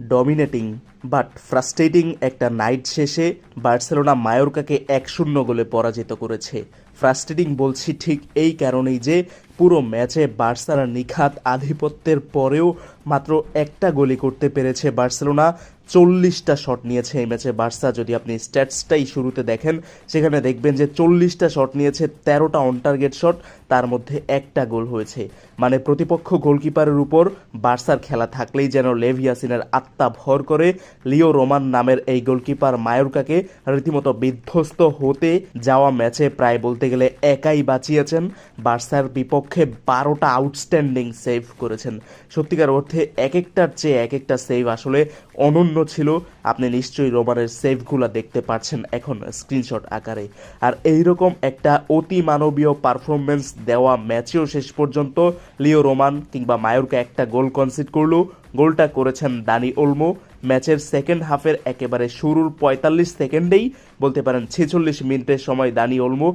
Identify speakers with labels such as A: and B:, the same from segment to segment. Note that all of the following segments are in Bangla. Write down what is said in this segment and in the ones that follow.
A: ডমিনেটিং বাট ফ্রাস্ট্রেটিং একটা নাইট শেষে বার্সেলোনা মায়োরকাকে এক শূন্য গোলে পরাজিত করেছে। ফ্রাস্ট্রেটিং বলছি ঠিক এই কারণেই যে পুরো ম্যাচে বার্সার নিখাত আধিপত্যের পরেও মাত্র একটা গোলই করতে পেরেছে বার্সেলোনা। চল্লিশটা শট নিয়েছে এই ম্যাচে বার্সা। যদি আপনি স্ট্যাটসটাই শুরুতে দেখেন, সেখানে দেখবেন যে চল্লিশটা শট নিয়েছে, তেরোটা অন টার্গেট শট তার মধ্যে একটা গোল হয়েছে। মানে প্রতিপক্ষ গোলকিপারের উপর বার্সার খেলা থাকলেই যেন লেভিয়াসিনের আত্মা ভর করে, লিও রোমান নামের এই গোলকিপার মায়োরকাকে রীতিমতো বিধ্বস্ত হতে যাওয়া ম্যাচে প্রায় বলতে গেলে একাই বাঁচিয়েছেন। বার্সার বিপক্ষে বারোটা আউটস্ট্যান্ডিং সেভ করেছেন। সত্যিকার অর্থে এক একটার চেয়ে এক একটা সেভ আসলে অনন্য ছিল। আপনি নিশ্চয়ই রোমানের সেভগুলো দেখতে পাচ্ছেন এখন স্ক্রিনশট আকারে। আর এই রকম একটা অতি মানবীয় পারফরমেন্স দেওয়া ম্যাচেও শেষ পর্যন্ত লিও রোমান কিংবা মায়োরকে একটা গোল কনসিড করল। গোলটা করেছেন দানি ওলমো। ম্যাচের সেকেন্ড হাফের একেবারে শুরুর পঁয়তাল্লিশ সেকেন্ডেই বলতে পারেন ছেচল্লিশ মিনিটের সময় দানি ওলমো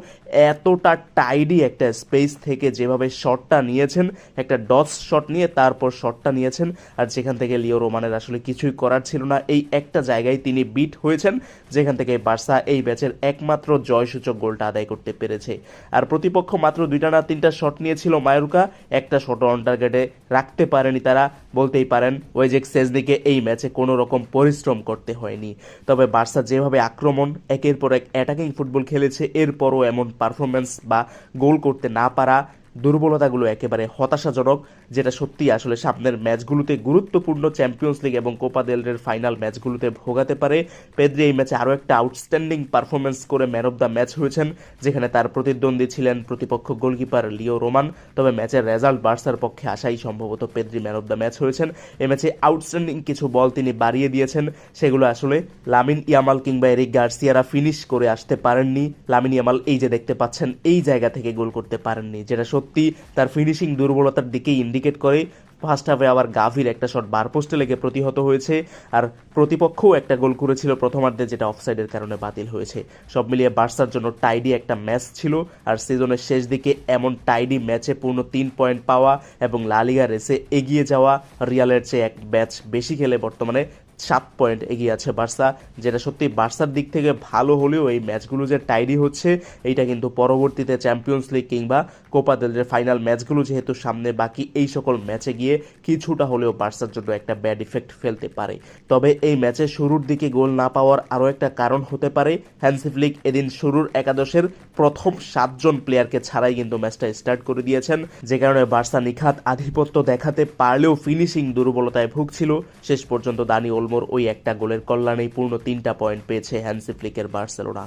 A: এতটা টাইডি একটা স্পেস থেকে যেভাবে শটটা নিয়েছেন, একটা ডস শট নিয়ে তারপর শটটা নিয়েছেন আর যেখান থেকে লিও রোমানের আসলে কিছুই করার ছিল না, এই একটা জায়গায় তিনি বিট হয়েছেন, যেখান থেকে বার্সা এই ম্যাচের একমাত্র জয়সূচক গোলটা আদায় করতে পেরেছে। আর প্রতিপক্ষ মাত্র দুইটা না তিনটা শট নিয়েছিল মায়ুরকা, একটা শট অন টার্গেটে রাখতে পারেনি তারা বলতেই পারেন, ওয়েজেক সেজনিকে এই ম্যাচে কোনো রকম পরিশ্রম করতে হয়নি। তবে বার্সা যেভাবে আক্রমণ, একের পর এক অ্যাটাকিং ফুটবল খেলেছে, এরপরও এমন পারফরমেন্স বা গোল করতে না পারা দুর্বলতাগুলো একেবারে হতাশাজনক, যেটা সত্যি আসলে সামনের ম্যাচগুলোতে গুরুত্বপূর্ণ চ্যাম্পিয়ন্স লিগ এবং কোপা দেলের ফাইনাল ম্যাচগুলোতে ভোগাতে পারে। পেদ্রি এই ম্যাচে আরও একটা আউটস্ট্যান্ডিং পারফরমেন্স করে ম্যান অফ দ্য ম্যাচ হয়েছেন, যেখানে তার প্রতিদ্বন্দ্বী ছিলেন প্রতিপক্ষ গোলকিপার লিও রোমান। তবে ম্যাচের রেজাল্ট বার্সার পক্ষে আসাই সম্ভবত Pedri man of the match হয়েছেন। এই ম্যাচে আউটস্ট্যান্ডিং কিছু বল তিনি বাড়িয়ে দিয়েছেন, সেগুলো আসলে লামিন ইয়ামাল কিংবা এরিক গার্সিয়ারা ফিনিশ করে আসতে পারেননি। লামিন ইয়ামাল এই যে দেখতে পাচ্ছেন, এই জায়গা থেকে গোল করতে পারেননি, যেটা সত্যি তার ফিনিশিং দুর্বলতার দিকেই ইন্ডিকেট করে। ফার্স্ট হাফে আবার গাভির একটা শট বার পোস্টে লেগে প্রতিহত হয়েছে। আর প্রতিপক্ষও একটা গোল করেছিল প্রথমার্ধে, যেটা অফসাইডের কারণে বাতিল হয়েছে। সব মিলিয়ে বার্সার জন্য টাইডি একটা ম্যাচ ছিল। আর সিজনের শেষ দিকে এমন টাইডি ম্যাচে পূর্ণ তিন পয়েন্ট পাওয়া এবং লালিগা রেসে এগিয়ে যাওয়া রিয়ালের চেয়ে এক ম্যাচ বেশি খেলে বর্তমানে সাত পয়েন্ট এগিয়ে আছে বার্সা, যেটা সত্যি বার্সার দিক থেকে ভালো হলেও এই ম্যাচগুলো যে টাইডি হচ্ছে, এইটা কিন্তু পরবর্তীতে চ্যাম্পিয়ন্স লিগ কিংবা কোপা দেলের ফাইনাল ম্যাচগুলো যেহেতু সামনে বাকি, এই সকল ম্যাচে গিয়ে কিছুটা হলেও বার্সার জন্য একটা ব্যাড ইফেক্ট ফেলতে পারে। তবে এই ম্যাচে শুরুর দিকে গোল না পাওয়ার আরও একটা কারণ হতে পারে হ্যান্সি লিগ এদিন শুরুর একাদশের প্রথম সাতজন প্লেয়ারকে ছাড়াই কিন্তু ম্যাচটা স্টার্ট করে দিয়েছেন, যে কারণে বার্সা নিখাত আধিপত্য দেখাতে পারলেও ফিনিশিং দুর্বলতায় ভুগছিল। শেষ পর্যন্ত দানি ওই একটা গোলের কল্যাণেই পূর্ণ তিনটা পয়েন্ট পেয়েছে হ্যান্সি ফ্লিকের বার্সেলোনা।